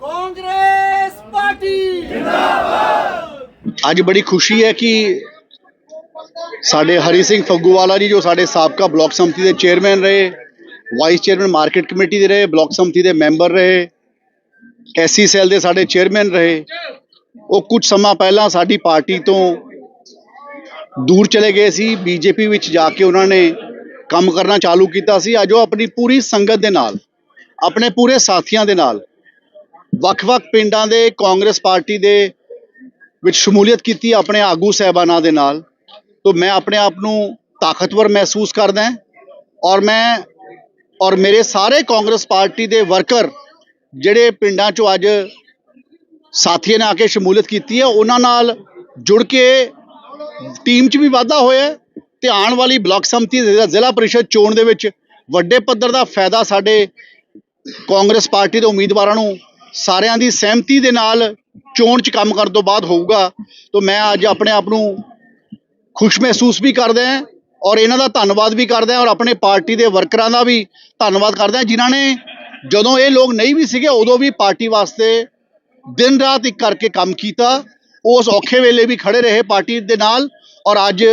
Congress party. ਅੱਜ ਬੜੀ ਖੁਸ਼ੀ ਹੈ ਕਿ ਸਾਡੇ ਹਰੀ ਸਿੰਘ ਫੱਗੂਵਾਲਾ ਜੀ ਜੋ ਸਾਡੇ ਸਾਬਕਾ ਬਲਾਕ ਸੰਮਤੀ ਦੇ ਚੇਅਰਮੈਨ ਰਹੇ, ਵਾਈਸ ਚੇਅਰਮੈਨ ਮਾਰਕੀਟ ਕਮੇਟੀ ਦੇ ਰਹੇ, ਬਲਾਕ ਸੰਮਤੀ ਦੇ ਮੈਂਬਰ ਰਹੇ, ਐਸਸੀ ਸੈੱਲ ਦੇ ਸਾਡੇ ਚੇਅਰਮੈਨ ਰਹੇ, ਉਹ ਕੁਝ ਸਮਾਂ ਪਹਿਲਾਂ ਸਾਡੀ ਪਾਰਟੀ ਤੋਂ ਦੂਰ ਚਲੇ ਗਏ ਸੀ, ਬੀਜੇਪੀ ਵਿੱਚ ਜਾ ਕੇ ਉਹਨਾਂ ਨੇ ਕੰਮ ਕਰਨਾ ਚਾਲੂ ਕੀਤਾ ਸੀ, ਅੱਜ ਉਹ ਆਪਣੀ ਪੂਰੀ ਸੰਗਤ ਦੇ ਨਾਲ, ਆਪਣੇ ਪੂਰੇ ਸਾਥੀਆਂ ਦੇ ਨਾਲ, ਵੱਖ-ਵੱਖ ਪਿੰਡਾਂ ਦੇ, ਕਾਂਗਰਸ ਪਾਰਟੀ ਦੇ ਵਿੱਚ ਸ਼ਮੂਲੀਅਤ ਕੀਤੀ ਆਪਣੇ ਆਗੂ ਸਹਿਬਾਨਾਂ ਦੇ ਨਾਲ, ਤੋਂ ਮੈਂ ਆਪਣੇ ਆਪ ਨੂੰ ਤਾਕਤਵਰ ਮਹਿਸੂਸ ਕਰਦਾ ਔਰ ਮੈਂ, ਔਰ ਮੇਰੇ ਸਾਰੇ ਕਾਂਗਰਸ ਪਾਰਟੀ ਦੇ ਵਰਕਰ ਜਿਹੜੇ ਪਿੰਡਾਂ 'ਚੋਂ ਅੱਜ ਸਾਥੀਆਂ ਨੇ ਆ ਕੇ ਸ਼ਮੂਲੀਅਤ ਕੀਤੀ ਹੈ, ਉਹਨਾਂ ਨਾਲ ਜੁੜ ਕੇ ਟੀਮ 'ਚ ਵੀ ਵਾਧਾ ਹੋਇਆ ਤੇ ਆਉਣ ਵਾਲੀ ਬਲਾਕ ਸੰਮਤੀ ਜ਼ਿਲ੍ਹਾ ਪਰਿਸ਼ਦ ਚੋਣ ਦੇ ਵਿੱਚ ਵੱਡੇ ਪੱਧਰ ਦਾ ਫਾਇਦਾ ਸਾਡੇ ਕਾਂਗਰਸ ਪਾਰਟੀ ਦੇ ਉਮੀਦਵਾਰਾਂ ਨੂੰ ਸਾਰਿਆਂ ਦੀ ਸਹਿਮਤੀ ਦੇ ਨਾਲ ਚੋਣ 'ਚ ਕੰਮ ਕਰਨ ਤੋਂ ਬਾਅਦ ਹੋਊਗਾ। ਤਾਂ ਮੈਂ ਅੱਜ ਆਪਣੇ ਆਪ ਨੂੰ ਖੁਸ਼ ਮਹਿਸੂਸ ਵੀ ਕਰਦਾ ਹਾਂ ਔਰ ਇਹਨਾਂ ਦਾ ਧੰਨਵਾਦ ਵੀ ਕਰਦਾ ਹਾਂ ਔਰ ਆਪਣੇ ਪਾਰਟੀ ਦੇ ਵਰਕਰਾਂ ਦਾ ਵੀ ਧੰਨਵਾਦ ਕਰਦਾ ਹਾਂ। ਜਿਨ੍ਹਾਂ ਨੇ ਜਦੋਂ ਇਹ ਲੋਕ ਨਹੀਂ ਵੀ ਸੀਗੇ, ਉਦੋਂ ਵੀ ਪਾਰਟੀ ਵਾਸਤੇ ਦਿਨ ਰਾਤ ਇੱਕ ਕਰਕੇ ਕੰਮ ਕੀਤਾ। ਉਸ ਔਖੇ ਵੇਲੇ ਵੀ ਖੜੇ ਰਹੇ ਪਾਰਟੀ ਦੇ ਨਾਲ ਔਰ ਅੱਜ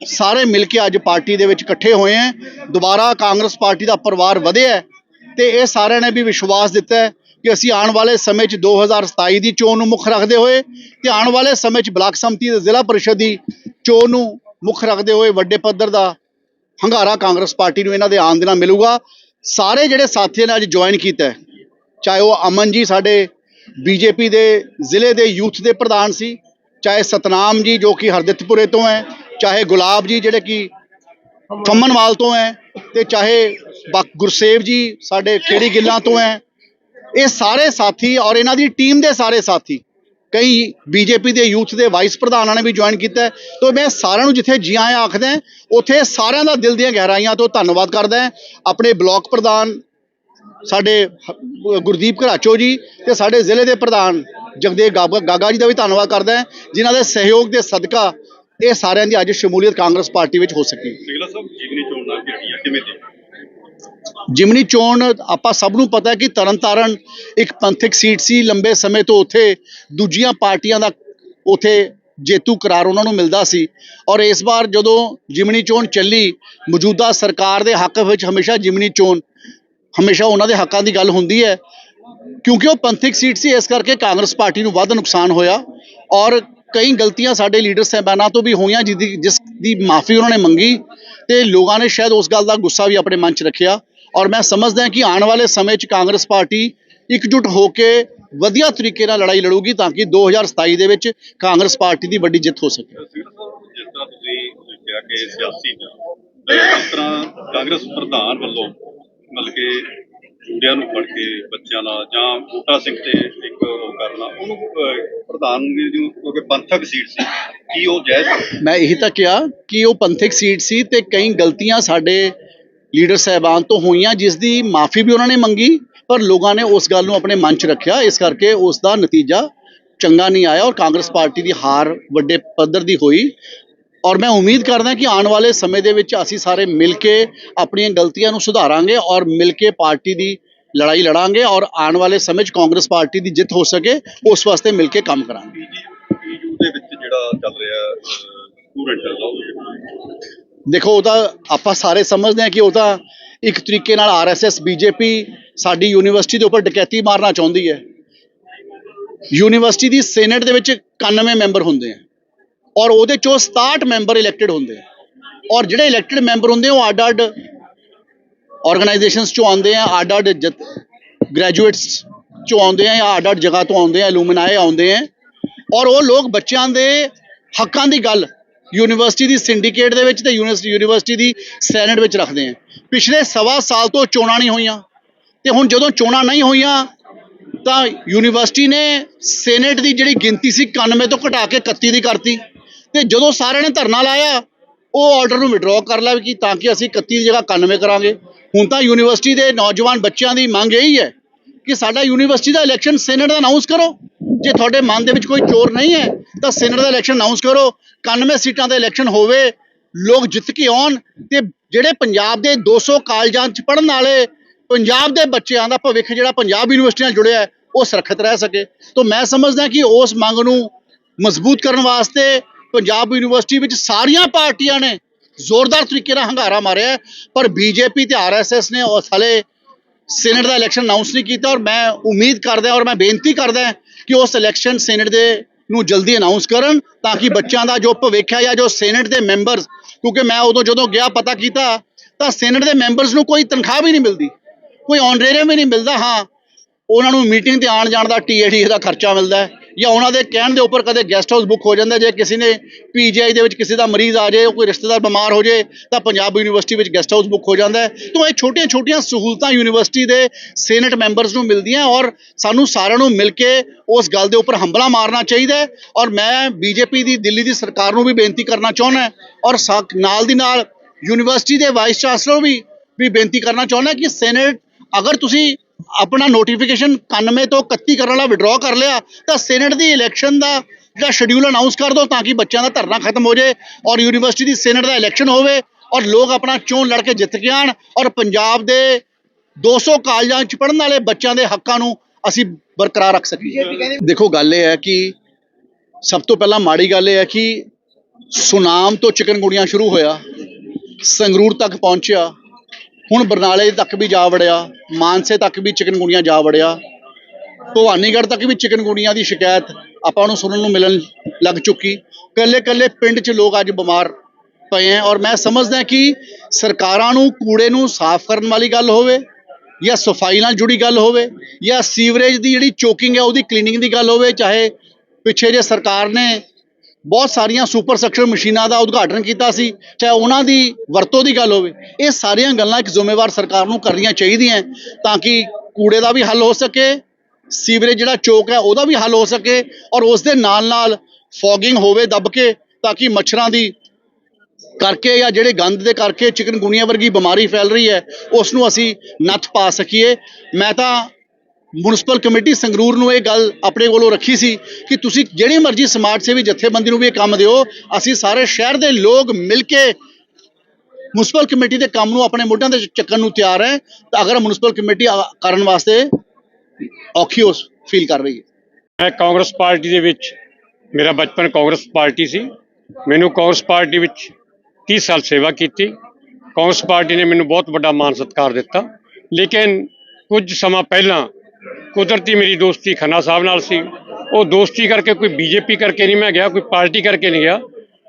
ਸਾਰੇ ਮਿਲ ਕੇ ਅੱਜ ਪਾਰਟੀ ਦੇ ਵਿੱਚ ਇਕੱਠੇ ਹੋਏ ਹੈ। ਦੁਬਾਰਾ ਕਾਂਗਰਸ ਪਾਰਟੀ ਦਾ ਪਰਿਵਾਰ ਵਧਿਆ ਹੈ ਤੇ ਇਹ ਸਾਰਿਆਂ ਨੇ ਵੀ ਵਿਸ਼ਵਾਸ ਦਿੱਤਾ ਹੈ ਕਿ ਅਸੀਂ ਆਉਣ ਵਾਲੇ ਸਮੇਂ 'ਚ 2027 ਦੀ ਚੋਣ ਨੂੰ ਮੁੱਖ ਰੱਖਦੇ ਹੋਏ ਤੇ ਆਉਣ ਵਾਲੇ ਸਮੇਂ 'ਚ ਬਲਾਕ ਸੰਮਤੀ ਤੇ ਜ਼ਿਲ੍ਹਾ ਪਰਿਸ਼ਦ ਦੀ ਚੋਣ ਨੂੰ ਮੁੱਖ ਰੱਖਦੇ ਹੋਏ ਵੱਡੇ ਪੱਧਰ ਦਾ ਹੰਗਾਰਾ ਕਾਂਗਰਸ ਪਾਰਟੀ ਨੂੰ ਇਹਨਾਂ ਦੇ ਆਉਣ ਦੇ ਨਾਲ ਮਿਲੂਗਾ। ਸਾਰੇ ਜਿਹੜੇ ਸਾਥੀਆਂ ਨੇ ਅੱਜ ਜੁਆਇਨ ਕੀਤਾ ਚਾਹੇ ਉਹ ਅਮਨ ਜੀ ਸਾਡੇ ਬੀਜੇਪੀ ਦੇ ਜ਼ਿਲ੍ਹੇ ਦੇ ਯੂਥ ਦੇ ਪ੍ਰਧਾਨ ਸੀ, ਚਾਹੇ ਸਤਨਾਮ ਜੀ ਜੋ ਕਿ ਹਰਦਿੱਤਪੁਰੇ ਤੋਂ ਹੈ ਚਾਹੇ ਗੁਲਾਬ ਜੀ ਜਿਹੜੇ ਕਿ ਫੰਮਨਵਾਲ ਤੋਂ ਹੈ ਤੇ ਚਾਹੇ ਬਕ ਗੁਰਸੇਵ ਜੀ ਸਾਡੇ ਖੇੜੀ ਗਿੱਲਾਂ ਤੋਂ ਹੈ ਇਹ ਸਾਰੇ ਸਾਥੀ ਔਰ ਇਹਨਾਂ ਦੀ ਟੀਮ ਦੇ ਸਾਰੇ ਸਾਥੀ ਕਈ ਬੀਜੇਪੀ ਦੇ ਯੂਥ ਦੇ ਵਾਈਸ ਪ੍ਰਧਾਨਾਂ ਨੇ ਵੀ ਜੁਆਇਨ ਕੀਤਾ ਹੈ। ਤੋਂ ਮੈਂ ਸਾਰਿਆਂ ਨੂੰ ਜਿੱਥੇ ਜੀ ਆਇਆਂ ਆਖਦਾ ਉੱਥੇ ਸਾਰਿਆਂ ਦਾ ਦਿਲ ਦੀਆਂ ਗਹਿਰਾਈਆਂ ਤੋਂ ਧੰਨਵਾਦ ਕਰਦਾ ਆਪਣੇ ਬਲਾਕ ਪ੍ਰਧਾਨ ਸਾਡੇ ਗੁਰਦੀਪ ਘਰਾਚੋ ਜੀ ਤੇ ਸਾਡੇ ਜ਼ਿਲ੍ਹੇ ਦੇ ਪ੍ਰਧਾਨ ਜਗਦੇਵ ਗਾਗਾ ਗਾਗਾ ਜੀ ਦਾ ਵੀ ਧੰਨਵਾਦ ਕਰਦਾ ਹਾਂ, ਜਿਨ੍ਹਾਂ ਦੇ ਸਹਿਯੋਗ ਦੇ ਸਦਕਾ ਇਹ ਸਾਰਿਆਂ ਦੀ ਅੱਜ ਸ਼ਮੂਲੀਅਤ ਕਾਂਗਰਸ ਪਾਰਟੀ ਵਿੱਚ ਹੋ ਸਕੀ। ਸਿੰਗਲਾ ਸਾਹਿਬ ਜੀਵਨੀ ਚੋਣ ਨਾਲ ਜਿਹੜੀ ਆ ਕਿਵੇਂ ਦੇ ਜਿਮਨੀ ਚੋਣ ਆਪਾਂ ਸਭ ਨੂੰ ਪਤਾ ਹੈ ਕਿ ਤਰਨਤਾਰਨ ਇੱਕ ਪੰਥਕ ਸੀਟ ਸੀ ਲੰਬੇ ਸਮੇਂ ਤੋਂ ਉੱਥੇ ਦੂਜੀਆਂ ਪਾਰਟੀਆਂ ਦਾ ਉੱਥੇ ਜੇਤੂ ਕਰਾਰ ਉਹਨਾਂ ਨੂੰ ਮਿਲਦਾ ਸੀ। ਔਰ ਇਸ ਵਾਰ ਜਦੋਂ ਜਿਮਨੀ ਚੋਣ ਚੱਲੀ ਮੌਜੂਦਾ ਸਰਕਾਰ ਦੇ ਹੱਕ ਵਿੱਚ ਹਮੇਸ਼ਾ ਜਿਮਨੀ ਚੋਣ ਹਮੇਸ਼ਾ ਉਹਨਾਂ ਦੇ ਹੱਕਾਂ ਦੀ ਗੱਲ ਹੁੰਦੀ ਹੈ। ਕਿਉਂਕਿ ਉਹ ਪੰਥਕ ਸੀਟ ਸੀ ਇਸ ਕਰਕੇ ਕਾਂਗਰਸ ਪਾਰਟੀ ਨੂੰ ਵੱਧ ਨੁਕਸਾਨ ਹੋਇਆ। ਔਰ ਕਈ ਗਲਤੀਆਂ ਸਾਡੇ ਲੀਡਰ ਸਾਹਿਬਾਨਾਂ ਤੋਂ ਵੀ ਹੋਈਆਂ, ਜਿਹਦੀ ਜਿਸ ਦੀ ਮਾਫੀ ਉਹਨਾਂ ਨੇ ਮੰਗੀ ਤੇ ਲੋਕਾਂ ਨੇ ਸ਼ਾਇਦ ਉਸ ਗੱਲ ਦਾ ਗੁੱਸਾ ਵੀ ਆਪਣੇ ਮਨ 'ਚ ਰੱਖਿਆ। ਔਰ ਮੈਂ ਸਮਝਦਾ ਕਿ ਆਉਣ ਵਾਲੇ ਸਮੇਂ 'ਚ ਕਾਂਗਰਸ ਪਾਰਟੀ ਇਕਜੁੱਟ ਹੋ ਕੇ ਵਧੀਆ ਤਰੀਕੇ ਨਾਲ ਲੜਾਈ ਲੜੂਗੀ ਤਾਂ ਕਿ 2027 ਦੇ ਵਿੱਚ ਕਾਂਗਰਸ ਪਾਰਟੀ ਦੀ ਵੱਡੀ ਜਿੱਤ ਹੋ ਸਕੇ। ਜਿਸ ਤਰ੍ਹਾਂ ਤੁਸੀਂ ਕਿਹਾ ਕਿ ਸਿਆਸੀ ਚ ਤਰ੍ਹਾਂ ਕਾਂਗਰਸ ਪ੍ਰਧਾਨ ਵੱਲੋਂ ਮਤਲਬ ਕਿ ਮੁੰਡਿਆਂ ਨੂੰ ਫੜ ਕੇ ਬੱਚਿਆਂ ਨਾਲ ਜਾਂ ਬੂਟਾ ਸਿੰਘ ਤੇ ਉਹ ਕਰਨਾ। ਉਹਨੂੰ ਅਹ, ਪ੍ਰਧਾਨ ਦੀ ਜੋ ਕਿਉਂਕਿ ਪੰਥਕ ਸੀਟ ਸੀ ਕੀ ਉਹ ਜਾਇਜ਼ ਸੀ? ਮੈਂ ਇਹੀ ਤਾਂ ਕਿਹਾ ਕਿ ਉਹ ਪੰਥਕ ਸੀਟ ਸੀ ਤੇ ਕਈ ਗਲਤੀਆਂ ਸਾਡੇ ਲੀਡਰ ਸਾਹਿਬਾਨ ਤੋਂ ਹੋਈਆਂ ਜਿਸ ਦੀ ਮਾਫੀ ਵੀ ਉਹਨਾਂ ਨੇ ਮੰਗੀ ਪਰ ਲੋਕਾਂ ਨੇ ਉਸ ਗੱਲ ਨੂੰ ਆਪਣੇ ਮਨ 'ਚ ਰੱਖਿਆ। ਇਸ ਕਰਕੇ ਉਸ ਦਾ ਨਤੀਜਾ ਚੰਗਾ ਨਹੀਂ ਆਇਆ ਔਰ ਕਾਂਗਰਸ ਪਾਰਟੀ ਦੀ ਹਾਰ ਵੱਡੇ ਪੱਧਰ ਦੀ ਹੋਈ। ਔਰ ਮੈਂ ਉਮੀਦ ਕਰਦਾ ਕਿ ਆਉਣ ਵਾਲੇ ਸਮੇਂ ਦੇ ਵਿੱਚ ਅਸੀਂ ਸਾਰੇ ਮਿਲ ਕੇ ਆਪਣੀਆਂ ਗਲਤੀਆਂ ਨੂੰ ਸੁਧਾਰਾਂਗੇ ਔਰ ਮਿਲ ਕੇ ਪਾਰਟੀ ਦੀ ਲੜਾਈ ਲੜਾਂਗੇ ਔਰ ਆਉਣ ਵਾਲੇ ਸਮੇਂ 'ਚ ਕਾਂਗਰਸ ਪਾਰਟੀ ਦੀ ਜਿੱਤ ਹੋ ਸਕੇ ਉਸ ਵਾਸਤੇ ਮਿਲ ਕੇ ਕੰਮ ਕਰਾਂਗੇ। ਪੀਯੂ ਦੇ ਵਿੱਚ ਜਿਹੜਾ ਚੱਲ ਰਿਹਾ ਸਟੂਡੈਂਟ ਲਾਓ ਦੇਖੋ ਉਹ ਤਾਂ ਆਪਾਂ ਸਾਰੇ ਸਮਝਦੇ ਹਾਂ ਕਿ ਉਹ ਤਾਂ ਇੱਕ ਤਰੀਕੇ ਨਾਲ ਆਰਐਸਐਸ ਬੀਜੇਪੀ ਸਾਡੀ ਯੂਨੀਵਰਸਿਟੀ ਦੇ ਉੱਪਰ ਡਕੈਤੀ ਮਾਰਨਾ ਚਾਹੁੰਦੀ ਹੈ। ਯੂਨੀਵਰਸਿਟੀ ਦੀ ਸੈਨੇਟ ਦੇ ਵਿੱਚ 91 ਮੈਂਬਰ ਹੁੰਦੇ ਆ ਔਰ ਉਹਦੇ ਚੋਂ 67 ਮੈਂਬਰ ਇਲੈਕਟਿਡ ਹੁੰਦੇ ਆ। ਔਰ ਜਿਹੜੇ ਇਲੈਕਟਿਡ ਮੈਂਬਰ ਹੁੰਦੇ ਉਹ ਅੱਡ ਅੱਡ ਆਰਗੇਨਾਈਜੇਸ਼ਨਸ ਚੋਂ ਆਉਂਦੇ ਆ, ਅੱਡ ਅੱਡ ਗ੍ਰੈਜੂਏਟਸ ਚੋਂ ਆਉਂਦੇ ਆ ਜਾਂ ਅੱਡ ਅੱਡ ਜਗ੍ਹਾ ਤੋਂ ਆਉਂਦੇ ਆ ਐਲੂਮਨਾਈ ਆਉਂਦੇ ਆ। ਔਰ ਉਹ ਲੋਕ ਬੱਚਿਆਂ ਦੇ ਹੱਕਾਂ ਦੀ ਗੱਲ ਯੂਨੀਵਰਸਿਟੀ ਦੀ ਸਿੰਡੀਕੇਟ ਦੇ ਵਿੱਚ ਤੇ ਯੂਨੀਵਰਸਿਟੀ ਯੂਨੀਵਰਸਿਟੀ ਦੀ ਸੈਨੇਟ ਵਿੱਚ ਰੱਖਦੇ ਆ। ਪਿਛਲੇ ਸਵਾ ਸਾਲ ਤੋਂ ਚੋਣਾਂ ਨਹੀਂ ਹੋਈਆਂ। ਤੇ ਹੁਣ ਜਦੋਂ ਚੋਣਾਂ ਨਹੀਂ ਹੋਈਆਂ, ਤਾਂ ਯੂਨੀਵਰਸਿਟੀ ਨੇ ਸੈਨੇਟ ਦੀ ਜਿਹੜੀ ਗਿਣਤੀ ਸੀ 91 ਤੋਂ ਘਟਾ ਕੇ 31 ਦੀ ਕਰਤੀ। ਤੇ ਜਦੋਂ ਸਾਰਿਆਂ ਨੇ ਧਰਨਾ ਲਾਇਆ ਉਹ ਆਰਡਰ ਨੂੰ ਵਿਡਰਾਅ ਕਰ ਲਿਆ ਕਿ ਤਾਂ ਕਿ ਅਸੀਂ 31 ਦੀ ਜਗ੍ਹਾ 91 ਕਰਾਂਗੇ। ਹੁਣ ਤਾਂ ਯੂਨੀਵਰਸਿਟੀ ਦੇ ਨੌਜਵਾਨ ਬੱਚਿਆਂ ਦੀ ਮੰਗ ਇਹੀ ਹੈ ਕਿ ਸਾਡਾ ਯੂਨੀਵਰਸਿਟੀ ਦਾ ਇਲੈਕਸ਼ਨ ਸੈਨੇਟ ਦਾ ਅਨਾਉਂਸ ਕਰੋ। ਜੇ ਤੁਹਾਡੇ ਮਨ ਦੇ ਵਿੱਚ ਕੋਈ ਚੋਰ ਨਹੀਂ ਹੈ, ਤਾਂ ਸੈਨੇਟ ਦਾ ਇਲੈਕਸ਼ਨ ਅਨਾਉਂਸ ਕਰੋ। 91 ਸੀਟਾਂ ਦਾ ਇਲੈਕਸ਼ਨ ਹੋਵੇ, ਲੋਕ ਜਿੱਤ ਕੇ ਆਉਣ ਤੇ ਜਿਹੜੇ ਪੰਜਾਬ ਦੇ 200 ਕਾਲਜਾਂ 'ਚ ਪੜਨ ਵਾਲੇ, ਪੰਜਾਬ ਦੇ ਬੱਚਿਆਂ ਦਾ ਭਵਿੱਖ ਜਿਹੜਾ ਪੰਜਾਬ ਯੂਨੀਵਰਸਿਟੀ ਨਾਲ ਜੁੜਿਆ ਹੈ, ਉਹ ਸੁਰੱਖਿਅਤ ਰਹਿ ਸਕੇ। ਤਾਂ ਮੈਂ ਸਮਝਦਾ ਕਿ ਉਸ ਮੰਗ ਨੂੰ ਮਜ਼ਬੂਤ ਕਰਨ ਵਾਸਤੇ ਪੰਜਾਬ ਯੂਨੀਵਰਸਿਟੀ ਵਿੱਚ ਸਾਰੀਆਂ ਪਾਰਟੀਆਂ ਨੇ ਜ਼ੋਰਦਾਰ ਤਰੀਕੇ ਨਾਲ ਹੰਗਾਰਾ ਮਾਰਿਆ ਹੈ, ਪਰ ਬੀਜੇਪੀ ਤੇ ਆਰਐਸਐਸ ਨੇ ਉਸ ਹਲੇ ਸੀਨੇਟ ਦਾ ਇਲੈਕਸ਼ਨ ਅਨਾਉਂਸ ਨਹੀਂ ਕੀਤਾ ਔਰ ਮੈਂ ਉਮੀਦ ਕਰਦਾ ਔਰ ਮੈਂ ਬੇਨਤੀ ਕਰਦਾ ਕਿ ਉਸ ਇਲੈਕਸ਼ਨ ਸੀਨੇਟ ਦੇ ਨੂੰ ਜਲਦੀ ਅਨਾਉਂਸ ਕਰਨ ਤਾਂ ਕਿ ਬੱਚਿਆਂ ਦਾ ਜੋ ਭਵਿੱਖ ਹੈ ਜਾਂ ਜੋ ਸੀਨੇਟ ਦੇ ਮੈਂਬਰਸ ਕਿਉਂਕਿ ਮੈਂ ਉਦੋਂ ਜਦੋਂ ਗਿਆ ਪਤਾ ਕੀਤਾ ਤਾਂ ਸੀਨੇਟ ਦੇ ਮੈਂਬਰਸ ਨੂੰ ਕੋਈ ਤਨਖਾਹ ਵੀ ਨਹੀਂ ਮਿਲਦੀ ਕੋਈ ਆਨਰੇਰੀਅਮ ਵੀ ਨਹੀਂ ਮਿਲਦਾ ਹਾਂ ਉਹਨਾਂ ਨੂੰ ਮੀਟਿੰਗ ਤੇ ਆਉਣ ਜਾਣ ਦਾ ਟੀਏਡੀ ਦਾ ਖਰਚਾ ਮਿਲਦਾ ਹੈ। ਜਾਂ ਉਹਨਾਂ ਦੇ ਕਹਿਣ ਦੇ ਉੱਪਰ ਕਦੇ ਗੈਸਟ ਹਾਊਸ ਬੁੱਕ ਹੋ ਜਾਂਦਾ ਜੇ ਕਿਸੇ ਨੇ ਪੀਜੀਆਈ ਦੇ ਵਿੱਚ ਕਿਸੇ ਦਾ ਮਰੀਜ਼ ਆ ਜਾਏ ਕੋਈ ਰਿਸ਼ਤੇਦਾਰ ਬਿਮਾਰ ਹੋ ਜਾਏ ਤਾਂ ਪੰਜਾਬ ਯੂਨੀਵਰਸਿਟੀ ਵਿੱਚ ਗੈਸਟ ਹਾਊਸ ਬੁੱਕ ਹੋ ਜਾਂਦਾ ਤਾਂ ਇਹ ਛੋਟੀਆਂ ਛੋਟੀਆਂ ਸਹੂਲਤਾਂ ਯੂਨੀਵਰਸਿਟੀ ਦੇ ਸੈਨੇਟ ਮੈਂਬਰਸ ਨੂੰ ਮਿਲਦੀਆਂ ਔਰ ਸਾਨੂੰ ਸਾਰਿਆਂ ਨੂੰ ਮਿਲ ਕੇ ਉਸ ਗੱਲ ਦੇ ਉੱਪਰ ਹੰਬਲਾ ਮਾਰਨਾ ਚਾਹੀਦਾ ਔਰ ਮੈਂ ਬੀਜੇਪੀ ਦੀ, ਦਿੱਲੀ ਦੀ ਸਰਕਾਰ ਨੂੰ ਵੀ ਬੇਨਤੀ ਕਰਨਾ ਚਾਹੁੰਦਾ ਔਰ ਸਾ- ਨਾਲ ਦੀ ਨਾਲ ਯੂਨੀਵਰਸਿਟੀ ਦੇ ਵਾਈਸ ਚਾਂਸਲਰ ਵੀ ਵੀ ਬੇਨਤੀ ਕਰਨਾ ਚਾਹੁੰਦਾ ਕਿ ਸੈਨੇਟ ਅਗਰ ਤੁਸੀਂ ਆਪਣਾ ਨੋਟੀਫਿਕੇਸ਼ਨ 91 ਤੋਂ 31 ਕਰਨ ਵਾਲਾ ਵਿਡਰਾਅ ਕਰ ਲਿਆ ਤਾਂ ਸੈਨੇਟ ਦੀ ਇਲੈਕਸ਼ਨ ਦਾ ਜਿਹੜਾ ਸ਼ਡਿਊਲ ਅਨਾਉਂਸ ਕਰ ਦਿਓ ਤਾਂ ਕਿ ਬੱਚਿਆਂ ਦਾ ਧਰਨਾ ਖਤਮ ਹੋ ਜਾਏ ਔਰ ਯੂਨੀਵਰਸਿਟੀ ਦੀ ਸੈਨੇਟ ਦਾ ਇਲੈਕਸ਼ਨ ਹੋਵੇ ਔਰ ਲੋਕ ਆਪਣਾ ਚੋਣ ਲੜ ਕੇ ਜਿੱਤ ਕੇ ਆਉਣ ਔਰ ਪੰਜਾਬ ਦੇ 200 ਕਾਲਜਾਂ 'ਚ ਪੜ੍ਹਨ ਵਾਲੇ ਬੱਚਿਆਂ ਦੇ ਹੱਕਾਂ ਨੂੰ ਅਸੀਂ ਬਰਕਰਾਰ ਰੱਖ ਸਕੀਏ। ਦੇਖੋ ਗੱਲ ਇਹ ਹੈ ਕਿ ਸਭ ਤੋਂ ਪਹਿਲਾਂ ਮਾੜੀ ਗੱਲ ਇਹ ਹੈ ਕਿ ਸੁਨਾਮ ਤੋਂ ਚਿਕਨਗੁਣੀਆਂ ਸ਼ੁਰੂ ਹੋਇਆ ਸੰਗਰੂਰ ਤੱਕ ਪਹੁੰਚਿਆ ਹੁਣ ਬਰਨਾਲੇ ਤੱਕ ਵੀ ਜਾ ਵੜਿਆ, ਮਾਨਸੇ ਤੱਕ ਵੀ ਚਿਕਨਗੁਣੀਆਂ ਜਾ ਵੜਿਆ, ਭਵਾਨੀਗੜ੍ਹ ਤੱਕ ਵੀ ਚਿਕਨਗੁਣੀਆਂ ਦੀ ਸ਼ਿਕਾਇਤ ਆਪਾਂ ਨੂੰ ਸੁਣਨ ਨੂੰ ਮਿਲਣ ਲੱਗ ਚੁੱਕੀ। ਕੱਲੇ ਕੱਲੇ ਪਿੰਡ 'ਚ ਲੋਕ ਅੱਜ ਬਿਮਾਰ ਪਏ ਹੈ ਔਰ ਮੈਂ ਸਮਝਦਾ ਕਿ ਸਰਕਾਰਾਂ ਨੂੰ ਕੂੜੇ ਨੂੰ ਸਾਫ਼ ਕਰਨ ਵਾਲੀ ਗੱਲ ਹੋਵੇ ਜਾਂ ਸਫ਼ਾਈ ਨਾਲ ਜੁੜੀ ਗੱਲ ਹੋਵੇ ਜਾਂ ਸੀਵਰੇਜ ਦੀ ਜਿਹੜੀ ਚੋਕਿੰਗ ਹੈ ਉਹਦੀ ਕਲੀਨਿੰਗ ਦੀ ਗੱਲ ਹੋਵੇ, ਚਾਹੇ ਪਿੱਛੇ ਜੇ ਸਰਕਾਰ ਨੇ ਬਹੁਤ ਸਾਰੀਆਂ ਸੁਪਰ ਸਕਸ਼ਨ ਮਸ਼ੀਨਾਂ ਦਾ ਉਦਘਾਟਨ ਕੀਤਾ ਸੀ, ਚਾਹੇ ਉਹਨਾਂ ਦੀ ਵਰਤੋਂ ਦੀ ਗੱਲ ਹੋਵੇ, ਇਹ ਸਾਰੀਆਂ ਗੱਲਾਂ ਇੱਕ ਜ਼ਿੰਮੇਵਾਰ ਸਰਕਾਰ ਨੂੰ ਕਰਨੀਆਂ ਚਾਹੀਦੀਆਂ ਤਾਂ ਕਿ ਕੂੜੇ ਦਾ ਵੀ ਹੱਲ ਹੋ ਸਕੇ, ਸੀਵਰੇਜ ਜਿਹੜਾ ਚੋਕ ਹੈ ਉਹਦਾ ਵੀ ਹੱਲ ਹੋ ਸਕੇ ਔਰ ਉਸ ਦੇ ਨਾਲ ਨਾਲ ਫੌਗਿੰਗ ਹੋਵੇ ਦੱਬ ਕੇ, ਤਾਂ ਕਿ ਮੱਛਰਾਂ ਦੀ ਕਰਕੇ ਜਾਂ ਜਿਹੜੇ ਗੰਦ ਦੇ ਕਰਕੇ ਚਿਕਨਗੁਨੀਆ ਵਰਗੀ ਬਿਮਾਰੀ ਫੈਲ ਰਹੀ ਹੈ, ਉਸ ਨੂੰ ਅਸੀਂ ਨੱਥ ਪਾ ਸਕੀਏ। ਮੈਂ ਤਾਂ ਮਿਊਨਿਸਪਲ ਕਮੇਟੀ ਸੰਗਰੂਰ ਨੂੰ ਇਹ ਗੱਲ ਆਪਣੇ ਕੋਲੋਂ ਰੱਖੀ ਸੀ ਕਿ ਤੁਸੀਂ ਜਿਹੜੀ ਮਰਜ਼ੀ ਸਮਾਜ ਸੇਵੀ ਜਥੇਬੰਦੀ ਨੂੰ ਵੀ ਇਹ ਕੰਮ ਦਿਓ, ਅਸੀਂ ਸਾਰੇ ਸ਼ਹਿਰ ਦੇ ਲੋਕ ਮਿਲ ਕੇ ਮਿਊਨਿਸਪਲ ਕਮੇਟੀ ਦੇ ਕੰਮ ਨੂੰ ਆਪਣੇ ਮੋਢਿਆਂ ਤੇ ਚੱਕਣ ਨੂੰ ਤਿਆਰ ਹੈ। ਤਾਂ ਅਗਰ ਮਿਊਨਿਸਪਲ ਕਮੇਟੀ ਕਰਨ ਵਾਸਤੇ ਔਖੀ ਹੋ ਫੀਲ ਕਰ ਰਹੀ ਹੈ। ਮੈਂ ਕਾਂਗਰਸ ਪਾਰਟੀ ਦੇ ਵਿੱਚ, ਮੇਰਾ ਬਚਪਨ ਕਾਂਗਰਸ ਪਾਰਟੀ ਸੀ। ਮੈਨੂੰ ਕਾਂਗਰਸ ਪਾਰਟੀ ਵਿੱਚ 30 ਸਾਲ ਸੇਵਾ ਕੀਤੀ। ਕਾਂਗਰਸ ਪਾਰਟੀ ਨੇ ਮੈਨੂੰ ਬਹੁਤ ਵੱਡਾ ਮਾਣ ਸਤਿਕਾਰ ਦਿੱਤਾ। ਲੇਕਿਨ ਕੁਝ ਸਮਾਂ ਪਹਿਲਾਂ ਕੁਦਰਤੀ ਮੇਰੀ ਦੋਸਤੀ ਖੰਨਾ ਸਾਹਿਬ ਨਾਲ ਸੀ। ਉਹ ਦੋਸਤੀ ਕਰਕੇ ਕੋਈ ਬੀਜੇਪੀ ਕਰਕੇ ਨਹੀਂ ਮੈਂ ਗਿਆ, ਕੋਈ ਪਾਰਟੀ ਕਰਕੇ ਨਹੀਂ ਗਿਆ।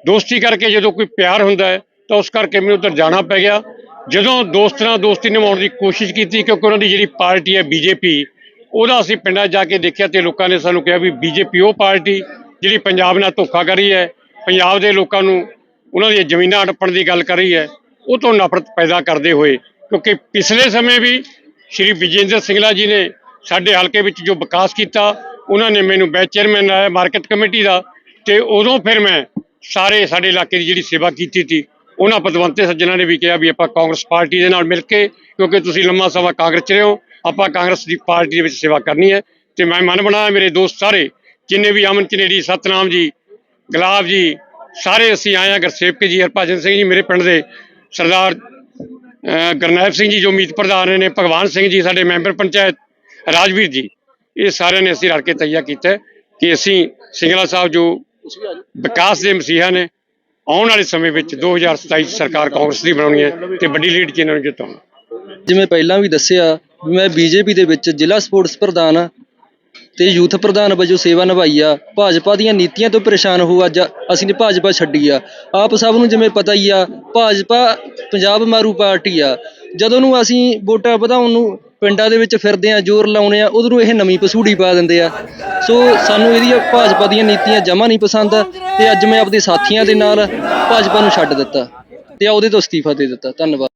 ਦੋਸਤੀ ਕਰਕੇ ਜਦੋਂ ਕੋਈ ਪਿਆਰ ਹੁੰਦਾ ਹੈ, ਤਾਂ ਉਸ ਕਰਕੇ ਮੈਨੂੰ ਉੱਧਰ ਜਾਣਾ ਪੈ ਗਿਆ। ਜਦੋਂ ਦੋਸਤ ਨਾਲ ਦੋਸਤੀ ਨਿਭਾਉਣ ਦੀ ਕੋਸ਼ਿਸ਼ ਕੀਤੀ, ਕਿਉਂਕਿ ਉਹਨਾਂ ਦੀ ਜਿਹੜੀ ਪਾਰਟੀ ਹੈ ਬੀਜੇਪੀ, ਉਹਦਾ ਅਸੀਂ ਪਿੰਡਾਂ 'ਚ ਜਾ ਕੇ ਦੇਖਿਆ ਤੇ ਲੋਕਾਂ ਨੇ ਸਾਨੂੰ ਕਿਹਾ ਵੀ ਬੀਜੇਪੀ ਉਹ ਪਾਰਟੀ ਜਿਹੜੀ ਪੰਜਾਬ ਨਾਲ ਧੋਖਾ ਕਰ ਰਹੀ ਹੈ। ਪੰਜਾਬ ਦੇ ਲੋਕਾਂ ਨੂੰ ਉਹਨਾਂ ਦੀਆਂ ਜ਼ਮੀਨਾਂ ਹੜੱਪਣ ਦੀ ਗੱਲ ਕਰ ਰਹੀ ਹੈ। ਉਹ ਤੋਂ ਨਫ਼ਰਤ ਪੈਦਾ ਕਰਦੇ ਹੋਏ, ਕਿਉਂਕਿ ਪਿਛਲੇ ਸਮੇਂ ਵੀ ਸ਼੍ਰੀ ਵਿਜੇਂਦਰ ਸਿੰਗਲਾ ਜੀ ਨੇ ਸਾਡੇ ਹਲਕੇ ਵਿੱਚ ਜੋ ਵਿਕਾਸ ਕੀਤਾ, ਉਹਨਾਂ ਨੇ ਮੈਨੂੰ ਬੈਚ ਚੇਅਰਮੈਨ ਲਾਇਆ ਮਾਰਕੀਟ ਕਮੇਟੀ ਦਾ, ਤੇ ਉਦੋਂ ਫਿਰ ਮੈਂ ਸਾਰੇ ਸਾਡੇ ਇਲਾਕੇ ਦੀ ਜਿਹੜੀ ਸੇਵਾ ਕੀਤੀ ਸੀ, ਉਹਨਾਂ ਪਦਵੰਤੇ ਸੱਜਣਾਂ ਨੇ ਵੀ ਕਿਹਾ ਵੀ ਆਪਾਂ ਕਾਂਗਰਸ ਪਾਰਟੀ ਦੇ ਨਾਲ ਮਿਲ ਕੇ, ਕਿਉਂਕਿ ਤੁਸੀਂ ਲੰਮਾ ਸਮਾਂ ਕਾਂਗਰਸ 'ਚ ਰਹੇ ਹੋ, ਆਪਾਂ ਕਾਂਗਰਸ ਦੀ ਪਾਰਟੀ ਦੇ ਵਿੱਚ ਸੇਵਾ ਕਰਨੀ ਹੈ, ਤੇ ਮੈਂ ਮਨ ਬਣਾਇਆ ਮੇਰੇ ਦੋਸਤ ਸਾਰੇ, ਜਿੰਨੇ ਵੀ ਅਮਨ ਚਨੇੜੀ ਸਤਨਾਮ ਜੀ, ਗੁਲਾਬ ਜੀ, ਸਾਰੇ ਅਸੀਂ ਆਏ ਹਾਂ, ਗੁਰਸੇਵਕ ਜੀ, ਹਰਭਜਨ ਸਿੰਘ ਜੀ ਮੇਰੇ ਪਿੰਡ ਦੇ, ਸਰਦਾਰ, ਅਹ ਗੁਰਨੈਬ ਸਿੰਘ ਜੀ ਜੋ ਮੀਤ ਪ੍ਰਧਾਨ ਨੇ, ਭਗਵਾਨ ਸਿੰਘ ਜੀ ਸਾਡੇ ਮੈਂਬਰ ਪੰਚਾਇਤ ਰਾਜਵੀਰ ਜੀ, ਇਹ ਸਾਰਿਆਂ ਨੇ ਅਸੀਂ ਰਲ ਕੇ ਤਈਆ ਕੀਤਾ ਕਿ ਅਸੀਂ ਸਿੰਗਲਾ ਸਾਹਿਬ ਜੋ ਵਿਕਾਸ ਦੇ ਮਸੀਹਾ ਨੇ, ਆਉਣ ਵਾਲੇ ਸਮੇਂ ਵਿੱਚ 2027 ਚ ਸਰਕਾਰ ਕਾਂਗਰਸ ਦੀ ਬਣਾਉਣੀ ਹੈ ਤੇ ਵੱਡੀ ਲੀਡ 'ਚ ਇਹਨਾਂ ਨੂੰ ਜਿਤਾਉਣਾ। ਜਿਵੇਂ ਪਹਿਲਾਂ ਵੀ ਦੱਸਿਆ ਵੀ ਮੈਂ ਬੀਜੇਪੀ ਦੇ ਵਿੱਚ ਜ਼ਿਲ੍ਹਾ ਸਪੋਰਟਸ ਪ੍ਰਧਾਨ ਆ ਤੇ ਯੂਥ ਪ੍ਰਧਾਨ ਵਜੋਂ ਸੇਵਾ ਨਿਭਾਈ ਆ, ਭਾਜਪਾ ਦੀਆਂ ਨੀਤੀਆਂ ਤੋਂ ਪਰੇਸ਼ਾਨ ਹੋ ਅੱਜ ਅਸੀਂ ਨੇ ਭਾਜਪਾ ਛੱਡੀ ਆ। ਆਪ ਸਭ ਨੂੰ ਜਿਵੇਂ ਪਤਾ ਹੀ ਆ, ਭਾਜਪਾ ਪੰਜਾਬ ਮਾਰੂ ਪਾਰਟੀ ਆ। ਜਦੋਂ ਨੂੰ ਅਸੀਂ ਵੋਟਾਂ ਵਧਾਉਣ ਨੂੰ ਪਿੰਡਾਂ ਦੇ ਵਿੱਚ ਫਿਰਦੇ ਆ, ਜ਼ੋਰ ਲਾਉਣੇ ਆ, ਉਧਰੋਂ ਇਹ ਨਵੀਂ ਪਸੂੜੀ ਪਾ ਦਿੰਦੇ ਆ। ਸੋ ਸਾਨੂੰ ਇਹਦੀਆਂ ਭਾਜਪਾ ਦੀਆਂ ਨੀਤੀਆਂ ਜਮਾ ਨਹੀਂ ਪਸੰਦ ਤੇ ਅੱਜ ਮੈਂ ਆਪਦੇ ਸਾਥੀਆਂ ਦੇ ਨਾਲ ਭਾਜਪਾ ਨੂੰ ਛੱਡ ਦਿੱਤਾ ਤੇ ਉਹਦੇ ਤੋਂ ਅਸਤੀਫਾ ਦੇ ਦਿੱਤਾ। ਧੰਨਵਾਦ।